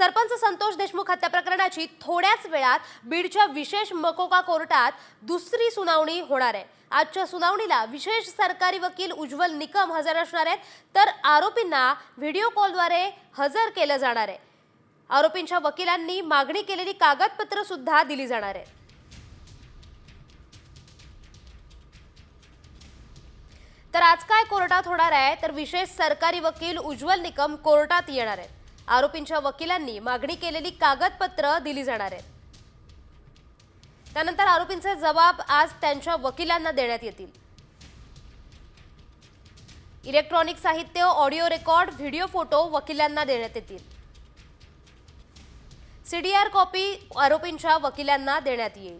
सरपंच संतोष देशमुख हत्या प्रकरणाची थोड्याच वेळात बीडच्या विशेष मकोका कोर्टात दुसरी सुनावणी होणार आहे. आजच्या सुनावणीला विशेष सरकारी वकील उज्ज्वल निकम हजर असणार आहेत. तर आरोपींना व्हिडिओ कॉलद्वारे हजर केलं जाणार आहे. आरोपींच्या वकिलांनी मागणी केलेली कागदपत्र सुद्धा दिली जाणार आहेत तर आज काय कोर्टात होणार आहे? तर विशेष सरकारी वकील उज्ज्वल निकम कोर्टात येणार आहेत. आरोपींच्या वकिलांनी मागणी केलेली कागदपत्र दिली जाणार आहेत त्यानंतर आरोपींचे जबाब आज त्यांच्या वकिलांना देण्यात येतील. इलेक्ट्रॉनिक साहित्य ऑडिओ रेकॉर्ड व्हिडिओ फोटो वकिलांना देण्यात येतील. सीडीआर कॉपी आरोपींच्या वकिलांना देण्यात येईल.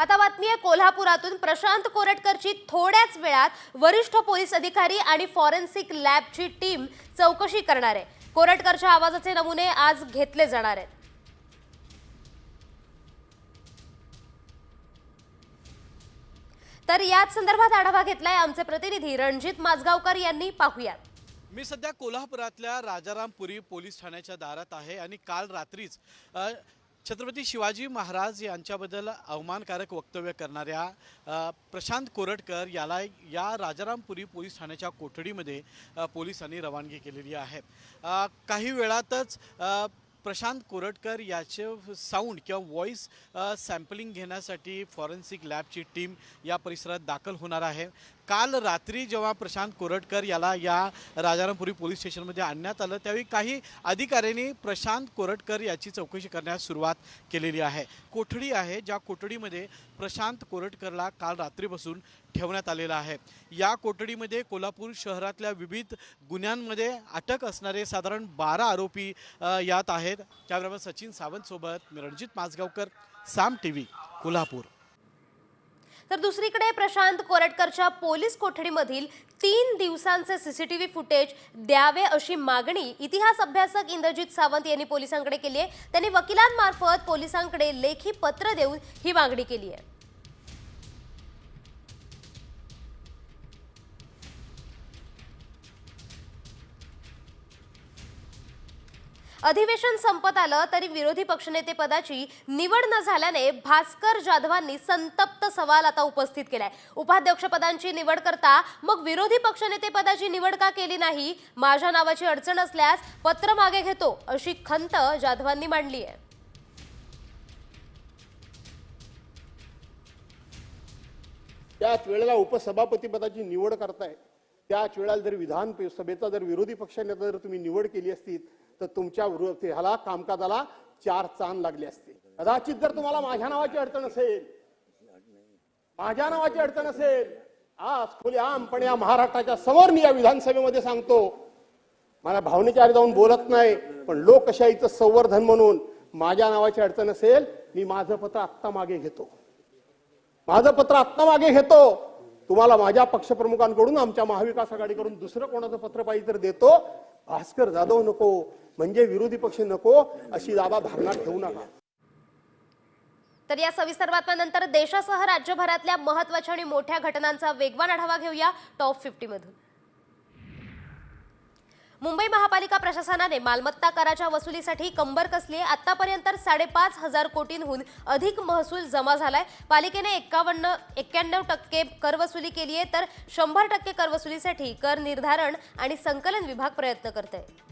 आता बातमी आहे कोल्हापुरातून. प्रशांत कोरटकरची थोड्याच वेळात वरिष्ठ पोलीस अधिकारी आणि फॉरेन्सिक लॅबची टीम चौकशी करणार आहे. कोरटकरच्या आवाजाचे नमुने आज घेतले जाणार आहेत. तर याच संदर्भात आढावा घेतलाय आमचे प्रतिनिधी रणजित माजगावकर यांनी. पाहूया. मी सध्या कोल्हापुरातल्या राजारामपुरी पोलीस ठाण्याच्या दारात आहे आणि काल रात्रीच छत्रपती शिवाजी महाराज यांच्याबद्दल अवमानकारक वक्तव्य करणाऱ्या प्रशांत कोरटकर याला या राजारामपुरी पोलीस ठाण्याच्या कोठडीमध्ये पोलिसांनी रवानगी केलेली आहे. काही वेळातच प्रशांत कोरटकर याचे साऊंड किंवा व्हॉईस सॅम्पलिंग घेण्यासाठी फॉरेन्सिक लॅबची टीम या परिसरात दाखल होणार आहे. काल रात्री जेव्हा प्रशांत कोरटकर याला या राजारामपुरी पोलीस स्टेशनमध्ये आणण्यात आलं त्यावेळी काही अधिकाऱ्यांनी प्रशांत कोरटकर याची चौकशी करण्यास सुरुवात केलेली आहे. कोठडी आहे ज्या कोठडीमध्ये प्रशांत कोरटकरला काल रात्रीपासून ठेवण्यात आलेलं आहे. या कोठडीमध्ये कोल्हापूर शहरातल्या विविध गुन्ह्यांमध्ये अटक असणारे साधारण बारा आरोपी यात आहेत. त्याबरोबर सचिन सावंतसोबत मी रणजित माजगावकर साम टी व्ही कोल्हापूर. तर दुसरीकडे प्रशांत कोरटकरच्या पोलीस कोठडीमधील तीन दिवसांचे सीसीटीव्ही फुटेज द्यावे अशी मागणी इतिहास अभ्यासक इंद्रजित सावंत यांनी पोलिसांकडे केली आहे. त्यांनी वकिलांमार्फत पोलिसांकडे लेखी पत्र देऊन ही मागणी केली आहे. अधिवेशन संपत आलं तरी विरोधी पक्षनेतेपदाची निवड न झाल्याने भास्कर जाधवांनी संतप्त सवाल आता उपस्थित केलाय. उपाध्यक्षपदांची निवड करता मग विरोधी पक्षनेतेपदाची निवड का केली नाही? माझ्या नावाची अडचण असल्यास पत्र मागे घेतो अशी खंत जाधवांनी मांडली आहे त्याच वेळेला उपसभापतीपदाची निवड करताय. त्याच वेळेला जर विधान सभेचा जर विरोधी पक्षाने जर तुम्ही निवड केली असती तर तुमच्या ह्याला कामकाजाला चार चांद लागले असते. कदाचित जर तुम्हाला माझ्या नावाची अडचण असेल माझ्या नावाची अडचण असेल आज खुलेआमपणे या महाराष्ट्राच्या समोर मी या विधानसभेमध्ये सांगतो मला भावनेच्या आधी जाऊन बोलत नाही पण लोकशाहीचं संवर्धन म्हणून माझ्या नावाची अडचण असेल मी माझं पत्र आत्ता मागे घेतो. माझं पत्र आत्ता मागे घेतो. तुम्हाला माझ्या पक्षप्रमुखांकडून आमच्या महाविकास आघाडीकडून दुसरं कोणाचं पत्र पाहिजे तर देतो. भास्कर जाधव नको म्हणजे विरोधी पक्ष नको अशी दाबा धारणा ठेवू नका. तर या सविस्तर बातम्यानंतर देशासह राज्यभरातल्या महत्त्वाच्या आणि मोठ्या घटनांचा वेगवान आढावा घेऊया टॉप फिफ्टी मधून मुंबई महापालिका प्रशासनाने मालमत्ता कराच्या वसुलीसाठी कंबर कसली आहे आतापर्यंत साडेपाच हजार कोटींहून अधिक महसूल जमा झालाय. पालिकेने एक्कावन्न एक्क्याण्णव टक्के कर वसुली केली आहे तर शंभर टक्के कर वसुलीसाठी कर निर्धारण आणि संकलन विभाग प्रयत्न करत आहे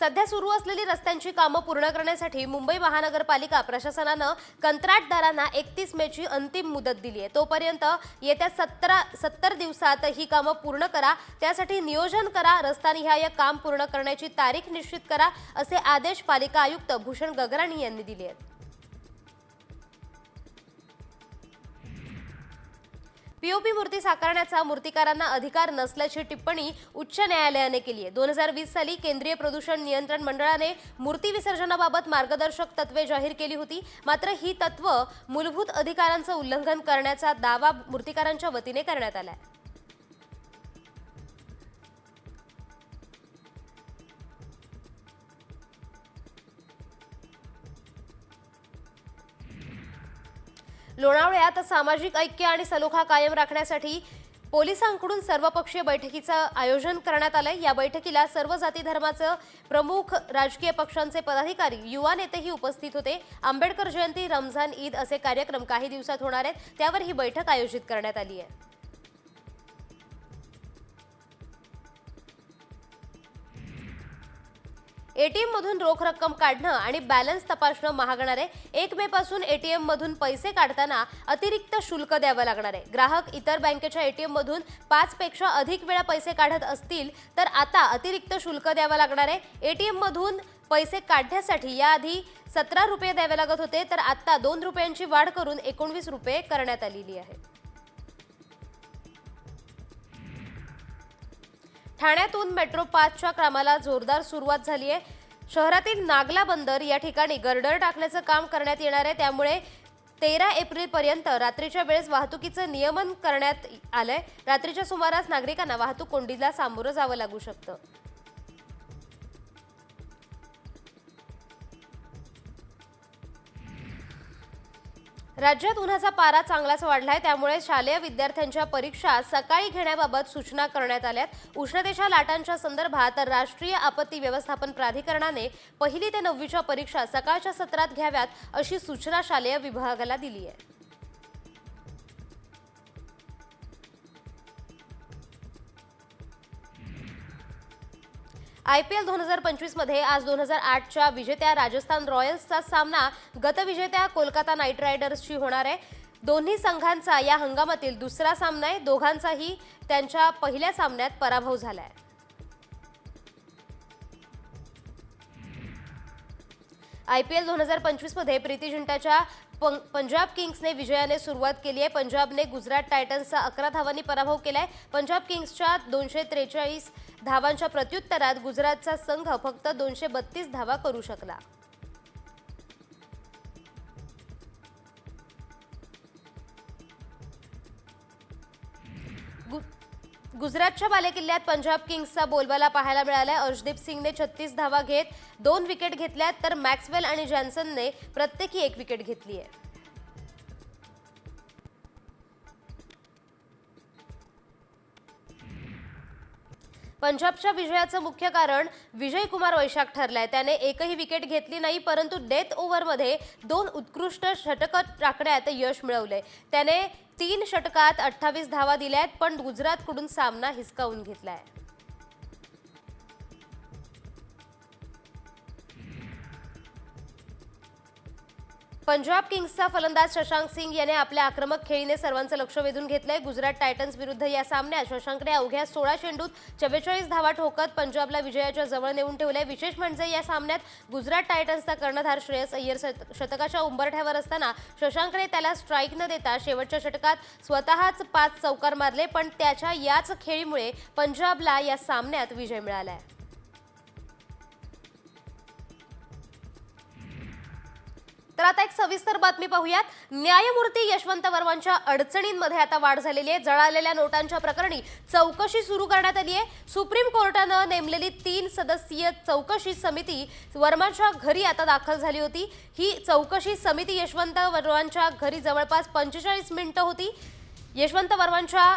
सध्या सुरू असलेली रस्त्यांची कामं पूर्ण करण्यासाठी मुंबई महानगरपालिका प्रशासनानं कंत्राटदारांना एकतीस मेची अंतिम मुदत दिली आहे तोपर्यंत येत्या सतरा सत्तर दिवसात ही कामं पूर्ण करा त्यासाठी नियोजन करा रस्तानिहाय काम पूर्ण करण्याची तारीख निश्चित करा असे आदेश पालिका आयुक्त भूषण गगराणी यांनी दिले आहेत पीओपी मूर्ती साकारण्याचा मूर्तिकारांना अधिकार नसल्याची टिप्पणी उच्च न्यायालयाने केली आहे. दोन हजार वीस साली केंद्रीय प्रदूषण नियंत्रण मंडळाने मूर्ती विसर्जनाबाबत मार्गदर्शक तत्वे जाहीर केली होती. मात्र ही तत्व मूलभूत अधिकारांचं उल्लंघन करण्याचा दावा मूर्तिकारांच्या वतीने करण्यात आला आहे लोणावळ्यात सामाजिक ऐक्य आणि सलोखा कायम राखण्यासाठी पोलिसांकडून सर्वपक्षीय बैठकीचं आयोजन करण्यात आलंय. या बैठकीला सर्व जाती धर्माचं प्रमुख राजकीय पक्षांचे पदाधिकारी युवा नेतेही उपस्थित होते. आंबेडकर जयंती रमजान ईद असे कार्यक्रम काही दिवसात होणार आहेत. त्यावर ही बैठक आयोजित करण्यात आली आहे. एटीएम मधून रोख रक्कम काढणं आणि बॅलन्स तपासणं महागणार. आहे एक मे पासून एटीएम मधून पैसे काढताना अतिरिक्त शुल्क द्यावं लागणार आहे. ग्राहक इतर बँकेच्या एटीएम मधून पाच पेक्षा अधिक वेळा पैसे काढत असतील तर आता अतिरिक्त शुल्क द्यावं लागणार आहे. एटीएम मधून पैसे काढण्यासाठी याआधी सतरा रुपये द्यावे लागत होते तर आता दोन रुपयांची वाढ करून एकोणवीस रुपये करण्यात आलेली आहे. ठाण्यातून मेट्रो पाचच्या कामाला जोरदार सुरुवात झाली आहे. शहरातील नागला बंदर या ठिकाणी गर्डर टाकण्याचं काम करण्यात येणार आहे. त्यामुळे तेरा एप्रिलपर्यंत रात्रीच्या वेळेस वाहतुकीचं नियमन करण्यात आलंय. रात्रीच्या सुमारास नागरिकांना वाहतूक कोंडीला सामोरं जावं लागू शकतं. राज्यात उन्हाचा पारा चांगलाच वाढलाय त्यामुळे शालेय विद्यार्थ्यांच्या परीक्षा सकाळी घेण्याबाबत सूचना करण्यात आल्यात. उष्णतेच्या लाटांच्या संदर्भात राष्ट्रीय आपत्ती व्यवस्थापन प्राधिकरणाने पहिली ते नववीच्या परीक्षा सकाळच्या सत्रात घ्याव्यात अशी सूचना शालेय विभागाला दिली आहे. आय पी एल दोन हजार पंचवीसमध्ये आज दोन हजार आठच्या विजेत्या राजस्थान रॉयल्सचा सामना गतविजेत्या कोलकाता नाईट रायडर्सशी होणार आहे. दोन्ही संघांचा या हंगामातील दुसरा सामना आहे. दोघांचाही त्यांच्या पहिल्या सामन्यात पराभव झालाय. आय पी एल दोन हजार पंचवीसमध्ये प्रीती झिंटाच्या पंजाब किंग्सने विजयाने सुरुवात केली आहे. पंजाबने गुजरात टायटन्सचा अकरा धावांनी पराभव केला आहे पंजाब किंग्सच्या दोनशे त्रेचाळीस धावांच्या प्रत्युत्तरात गुजरातचा संघ फक्त दोनशे बत्तीस धावा करू शकला. गुजरातच्या बालेकिल्ल्यात पंजाब किंग्सचा बोलबाला पाहायला मिळालाय. अर्शदीप सिंगने छत्तीस धावा घेत दोन विकेट घेतल्यात तर मॅक्सवेल आणि जॅन्सनने प्रत्येकी एक विकेट घेतली आहे पंजाबच्या विजयाचं मुख्य कारण विजय कुमार वैशाख ठरलाय. त्याने एकही विकेट घेतली नाही परंतु डेथ ओव्हरमध्ये दोन उत्कृष्ट षटक टाकण्यात यश मिळवलंय. त्याने तीन षटकात अठ्ठावीस धावा दिल्या आहेत पण गुजरातकडून सामना हिसकावून घेतलाय. पंजाब किंग्सचा फलंदाज शशांक सिंग याने आपल्या आक्रमक खेळीने सर्वांचं लक्ष वेधून घेतलंय. गुजरात टायटन्स विरुद्ध या सामन्यात शशांकने अवघ्या सोळा चेंडूत चव्वेचाळीस धावा ठोकत पंजाबला विजयाच्या जवळ नेऊन ठेवलंय. विशेष म्हणजे या सामन्यात गुजरात टायटन्सचा कर्णधार श्रेयस अय्यर शतकाच्या उंबरठ्यावर असताना शशांकने त्याला स्ट्राईक न देता शेवटच्या षटकात स्वतःच पाच चौकार मारले पण त्याच्या याच खेळीमुळे पंजाबला या सामन्यात विजय मिळालाय. तर आता एक सविस्तर बातमी पाहूयात. न्यायमूर्ती यशवंत वर्मांच्या अडचणींमध्ये आता वाढ झालेली आहे. जळालेल्या नोटांच्या प्रकरणी चौकशी सुरू करण्यात आली आहे. सुप्रीम कोर्टानं नेमलेली तीन सदस्यीय चौकशी समिती वर्मांच्या घरी आता दाखल झाली होती. ही चौकशी समिती यशवंत वर्मांच्या घरी जवळपास पंचेचाळीस मिनिटं होती. यशवंत वर्मांच्या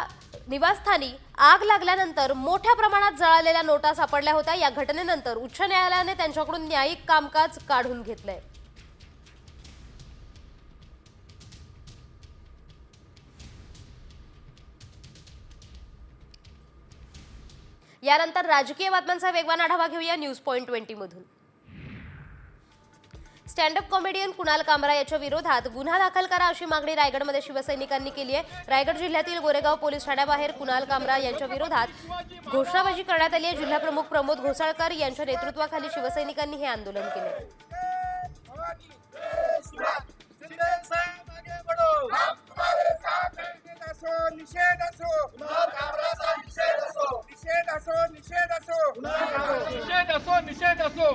निवासस्थानी आग लागल्यानंतर मोठ्या प्रमाणात जळालेल्या नोटा सापडल्या होत्या. या घटनेनंतर उच्च न्यायालयाने त्यांच्याकडून न्यायिक कामकाज काढून घेतलंय. यानंतर राजकीय बातम्यांचा वेगवान आढावा घेऊया न्यूज पॉईंट ट्वेंटी मधून स्टँडअप कॉमेडियन कुणाल कामरा याच्या विरोधात गुन्हा दाखल करा अशी मागणी रायगडमध्ये शिवसैनिकांनी केली आहे रायगड जिल्ह्यातील गोरेगाव पोलीस ठाण्याबाहेर कुणाल कामरा यांच्या विरोधात घोषणाबाजी करण्यात आली आहे जिल्हाप्रमुख प्रमोद घोसाळकर यांच्या नेतृत्वाखाली शिवसैनिकांनी हे आंदोलन केले असो निषेध असो. निषेध असो निषेध असो.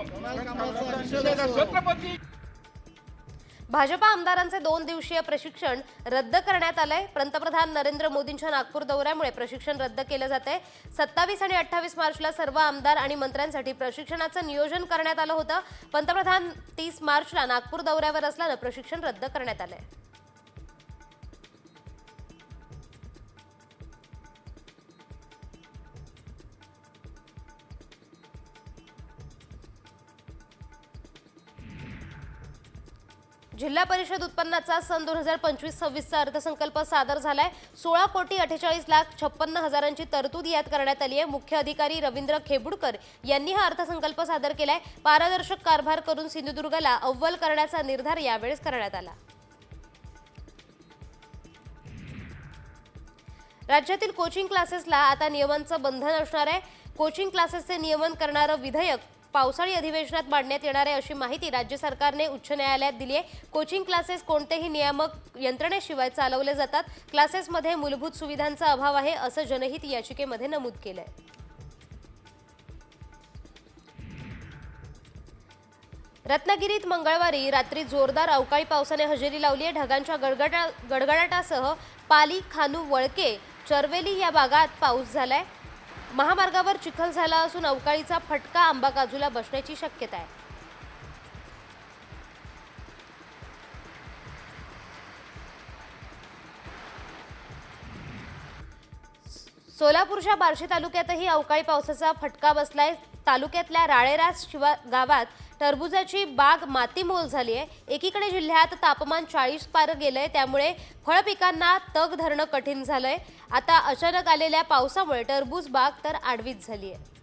छत्रपती भाजपा आमदारांचे दोन दिवसीय प्रशिक्षण रद्द करण्यात आलंय. पंतप्रधान नरेंद्र मोदींच्या नागपूर दौऱ्यामुळे प्रशिक्षण रद्द केलं जात आहे सत्तावीस आणि अठ्ठावीस मार्चला सर्व आमदार आणि मंत्र्यांसाठी प्रशिक्षणाचं नियोजन करण्यात आलं होतं. पंतप्रधान तीस मार्चला नागपूर दौऱ्यावर असल्यानं प्रशिक्षण रद्द करण्यात आलंय. जिल्हा परिषद उत्पन्नाचा सन दोन हजार पंचवीस सव्वीसचा अर्थसंकल्प सादर झालाय. सोळा कोटी अठ्ठेचाळीस लाख छप्पन्न हजारांची तरतूद यात करण्यात आली आहे. मुख्य अधिकारी रवींद्र खेबुडकर यांनी हा अर्थसंकल्प सादर केलाय. पारदर्शक कारभार करून सिंधुदुर्गला अव्वल करण्याचा निर्धार यावेळेस करण्यात आला. राज्यातील कोचिंग क्लासेसला आता नियमांचं बंधन असणार आहे. कोचिंग क्लासेसचे नियमन करणारं विधेयक पावसाळी अधिवेशनात मांडण्यात येणार आहे अशी माहिती राज्य सरकारने उच्च न्यायालयात दिली आहे. कोचिंग क्लासेस कोणतेही नियामक यंत्रणेशिवाय चालवले जातात. क्लासेसमध्ये मूलभूत सुविधांचा अभाव आहे असं जनहित याचिकेमध्ये नमूद केलं आहे रत्नागिरीत मंगळवारी रात्री जोरदार अवकाळी पावसाने हजेरी लावली आहे. ढगांच्या गडगडा गडगडाटासह पाली खानू वळके चरवेली या भागात पाऊस झालाय. महामार्गावर चिखल झाला असून अवकाळीचा फटका आंबा काजूला बसण्याची शक्यता आहे. सोलापूरच्या बार्शी तालुक्यातही अवकाळी पावसाचा फटका बसलाय. तालुक्यातल्या राळेरास शिवा गावात टरबुजाची बाग मातीमोल झाली आहे. एकीकडे जिल्ह्यात तापमान चाळीस पार गेलंय त्यामुळे फळपिकांना तग धरणं कठीण झालंय. आता अचानक आलेल्या पावसामुळे टरबूज बाग तर आडवीच झाली आहे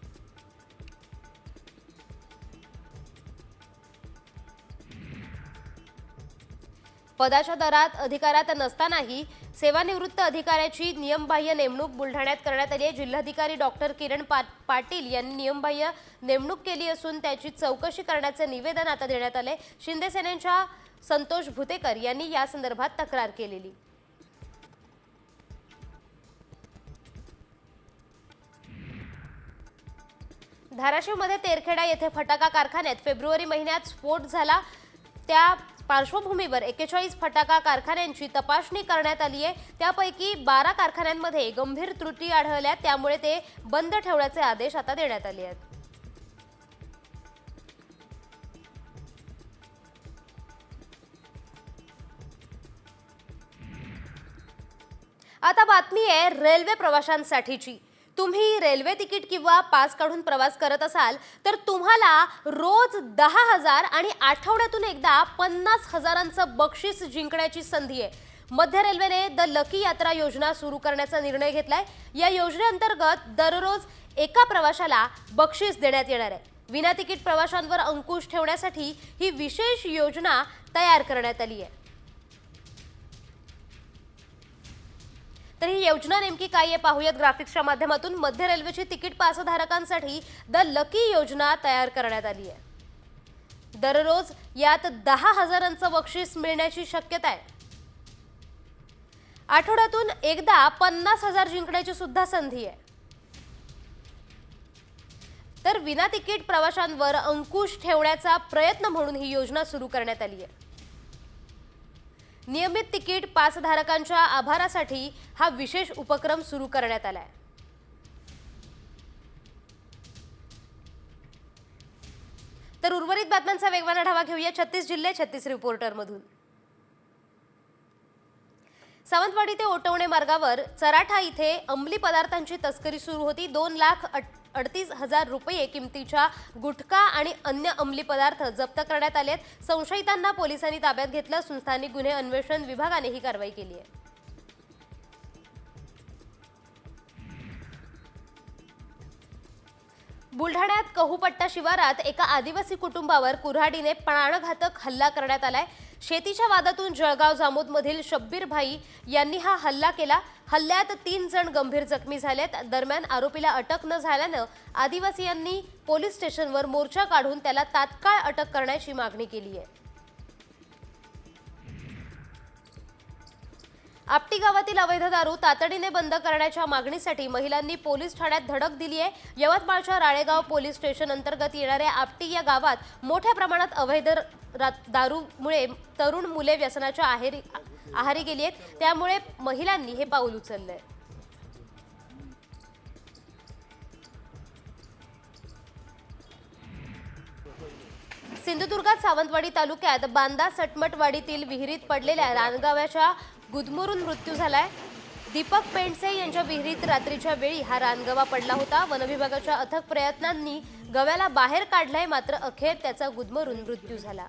पदाच्या दरात अधिकारात नसतानाही सेवानिवृत्त अधिकाऱ्याची नियमबाह्य नेमणूक बुलढाण्यात करण्यात आली आहे. जिल्हाधिकारी डॉक्टर किरण पाटील यांनी नियमबाह्य नेमणूक केली असून त्याची चौकशी करण्याचे निवेदन आता देण्यात आले शिंदे सेनेच्या संतोष भुतेकर यांनी या संदर्भात तक्रार केलेली. धाराशिवमध्ये तेरखेडा येथे फटाका कारखान्यात फेब्रुवारी महिन्यात स्फोट झाला. त्या पार्श्वभूमीवर एकेचाळीस फटाका कारखान्यांची तपासणी करण्यात आली आहे. त्यापैकी बारा कारखान्यांमध्ये गंभीर त्रुटी आढळल्या त्यामुळे ते बंद ठेवण्याचे आदेश आता देण्यात आले आहेत. आता बातमी आहे रेल्वे प्रवाशांसाठीची. तुम्ही रेल्वे तिकीट किंवा पास काढून प्रवास करत असाल तर तुम्हाला रोज दहा हजार आणि आठवड्यातून एकदा पन्नास हजारांचं बक्षीस जिंकण्याची संधी आहे. मध्य रेल्वेने द लकी यात्रा योजना सुरू करण्याचा निर्णय घेतलाय. या योजनेअंतर्गत दररोज एका प्रवाशाला बक्षीस देण्यात येणार आहे. विना तिकीट प्रवाशांवर अंकुश ठेवण्यासाठी ही विशेष योजना तयार करण्यात आली आहे. तर ही योजना नेमकी काय आहे? पाहूयात ग्राफिक्सच्या माध्यमातून. मध्य रेल्वेची तिकीट पासधारकांसाठी द लकी योजना तयार करण्यात आली आहे. दररोज यात दहा हजारांचं बक्षीस मिळण्याची शक्यता आहे. आठवड्यातून एकदा पन्नास हजार जिंकण्याची सुद्धा संधी आहे. तर विना तिकीट प्रवाशांवर अंकुश ठेवण्याचा प्रयत्न म्हणून ही योजना सुरू करण्यात आली आहे. नियमित तिकीट पासधारकांच्या आभारासाठी हा विशेष उपक्रम सुरू करण्यात आलाय. तर उर्वरित बातम्यांचा वेगवान आढावा घेऊया छत्तीस जिल्हे छत्तीस रिपोर्टर मधून सावंतवाडी ते ओटवणे मार्गावर चराठा इथे अंमली पदार्थांची तस्करी सुरू होती. दोन लाख अडतीस हजार रुपये किमतीच्या गुटखा आणि अन्य अंमली पदार्थ जप्त करण्यात आलेत संशयितांना पोलिसांनी ताब्यात घेतलं असून स्थानिक गुन्हे अन्वेषण विभागाने ही कारवाई केली आहे. बुलढाण्यात कहूपट्टा शिवारात एका आदिवासी कुटुंबावर कुऱ्हाडीने प्राणघातक हल्ला करण्यात आलाय. शेतीच्या वादातून जळगाव जामोदमधील शब्बीर भाई यांनी हा हल्ला केला. हल्ल्यात तीन जण गंभीर जखमी झालेत. दरम्यान आरोपीला अटक न झाल्यानं आदिवासीयांनी पोलीस स्टेशनवर मोर्चा काढून त्याला तात्काळ अटक करण्याची मागणी केली आहे. आपटी गावातील अवैध दारू तातडीने बंद करण्याच्या मागणीसाठी महिलांनी पोलीस ठाण्यात धडक दिली आहे. यवतमाळच्या राळेगाव पोलीस स्टेशन अंतर्गत येणाऱ्या आपटी या गावात मोठ्या प्रमाणात अवैध दारूमुळे तरुण मुले व्यसनाच्या आहेरी आहारी गेली आहेत. त्यामुळे महिलांनी हे पाऊल उचललंय. सिंधुदुर्गात सावंतवाडी तालुक्यात बांदा सटमटवाडीतील विहिरीत पडलेल्या रानगाव्याच्या गुदमरून मृत्यू झालाय. दीपक पेंडसे यांच्या विहिरीत रात्रीच्या वेळी हा रानगवा पडला होता. वनविभागाच्या अथक प्रयत्नांनी गव्याला बाहेर काढलाय मात्र अखेर त्याचा गुदमरून मृत्यू झाला.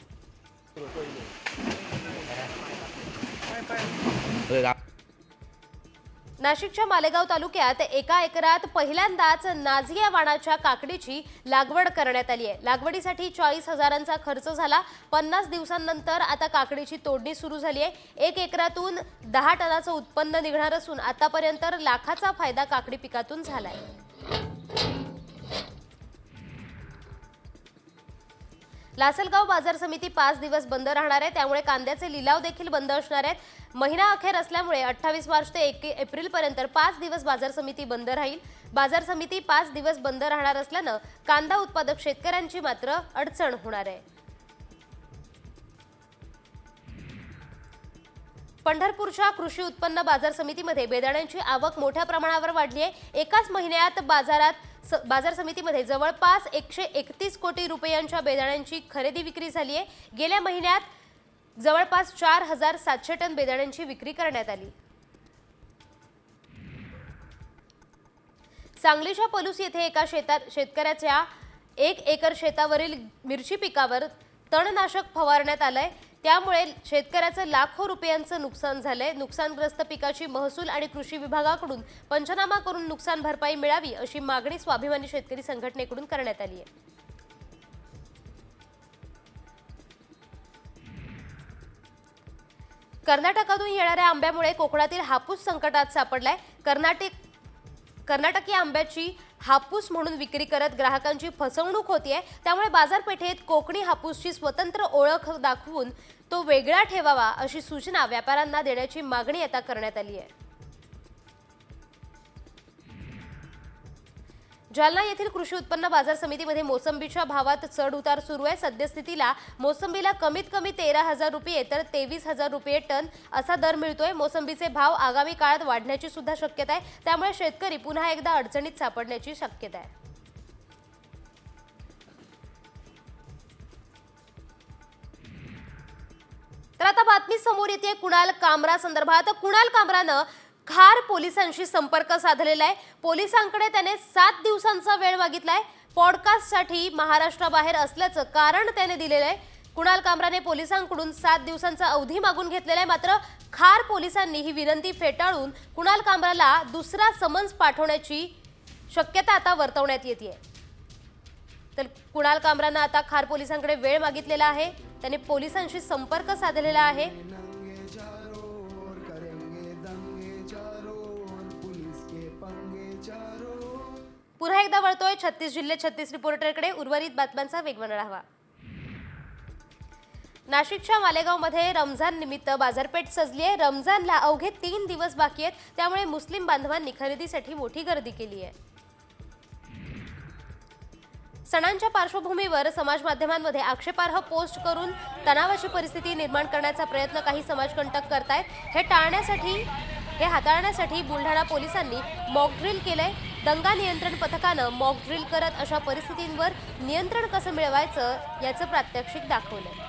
नाशिकच्या मालेगाव तालुक्यात एका एकरात पहिल्यांदाच नाझिया वाणाच्या काकडीची लागवड करण्यात आली आहे. लागवडीसाठी चाळीस हजारांचा खर्च झाला. पन्नास दिवसांनंतर आता काकडीची तोडणी सुरू झाली आहे. एक एकरातून दहा टनाचं उत्पन्न निघणार असून आतापर्यंत लाखाचा फायदा काकडी पिकातून झालाय. लासलगाव बाजार समिती पाच दिवस बंद राहणार आहे. त्यामुळे कांद्याचे लिलाव देखील बंद असणार आहेत. महिना अखेर असल्यामुळे अठ्ठावीस मार्च ते एक एप्रिलपर्यंत पाच दिवस बाजार समिती बंद राहील. बाजार समिती पाच दिवस बंद राहणार असल्यानं कांदा उत्पादक शेतकऱ्यांची मात्र अडचण होणार आहे. पंढरपूरच्या कृषी उत्पन्न बाजार समितीमध्ये बेदाण्यांची आवक मोठ्या प्रमाणावर वाढली आहे. एकाच महिन्यात बाजारात बाजार समितीमध्ये जवळपास एकशे एकतीस कोटी रुपयांच्या बेदाण्यांची खरेदी विक्री झाली आहे. गेल्या महिन्यात जवळपास चार हजार सातशे टन बेदाण्यांची विक्री करण्यात आली. सांगलीच्या पलूस येथे एका शेतात शेतकऱ्याच्या एक एकर शेतावरील मिरची पिकावर तणनाशक फवारण्यात आलंय. त्यामुळे शेतकऱ्याचं लाखो रुपयांचं नुकसान झालंय. नुकसानग्रस्त पिकाची महसूल आणि कृषी विभागाकडून पंचनामा करून नुकसान भरपाई मिळावी अशी मागणी स्वाभिमानी शेतकरी संघटनेकडून करण्यात आली आहे. कर्नाटकातून येणाऱ्या आंब्यामुळे कोकणातील हापूस संकटात सापडलाय. कर्नाटक कर्नाटकी आंब्याची हापूस म्हणून विक्री करत ग्राहकांची फसवणूक होतीये. त्यामुळे बाजारपेठेत कोकणी हापूसची स्वतंत्र ओळख दाखवून तो वेगळा ठेवावा अशी सूचना व्यापाऱ्यांना देण्याची मागणी आता करण्यात आली आहे जालना येथील कृषी उत्पन्न बाजार समितीमध्ये मोसंबीच्या भावात चढ उतार सुरू आहे. सद्यस्थितीला मोसंबीला कमीत कमी तेरा हजार रुपये तर तेवीस हजार रुपये टन असा दर मिळतोय. मोसंबीचे भाव आगामी काळात वाढण्याची सुद्धा शक्यता आहे. त्यामुळे शेतकरी पुन्हा एकदा अडचणीत सापडण्याची शक्यता आहे. तर आता बातमी समोर येते कुणाल कामरा संदर्भात. कुणाल कामरानं खार पोलिसांशी संपर्क साधलेला आहे. पोलिसांकडे त्याने सात दिवसांचा वेळ मागितलाय. पॉडकास्टसाठी महाराष्ट्राबाहेर असल्याचं कारण त्याने दिलेलं आहे. कुणाल कामराने पोलिसांकडून सात दिवसांचा अवधी मागून घेतलेला आहे. मात्र खार पोलिसांनी ही विनंती फेटाळून कुणाल कामराला दुसरा समन्स पाठवण्याची शक्यता आता वर्तवण्यात येते तर कुणाल कामरानं आता खार पोलिसांकडे वेळ मागितलेला आहे. त्याने पोलिसांशी संपर्क साधलेला आहे. पुन्हा एकदा वळतोय छत्तीस जिल्हे छत्तीस रिपोर्टरकडे उर्वरित बातम्यांचा वेगवान राहावा. नाशिकच्या मालेगावमध्ये रमजान निमित्त बाजारपेठ सजली आहे. रमजानला अवघे तीन दिवस बाकी आहेत. त्यामुळे मुस्लिम बांधवांनी खरेदीसाठी मोठी गर्दी केली आहे. सणांच्या पार्श्वभूमीवर समाज माध्यमांमध्ये आक्षेपार्ह पोस्ट करून तणावाची परिस्थिती निर्माण करण्याचा प्रयत्न काही समाजकंटक करतायत. हे टाळण्यासाठी हे हाताळण्यासाठी बुलढाणा पोलिसांनी मॉकड्रिल केलंय. दंगा नियंत्रण पथकानं मॉक ड्रिल करत अशा परिस्थितींवर नियंत्रण कसं मिळवायचं याचं प्रात्यक्षिक दाखवलं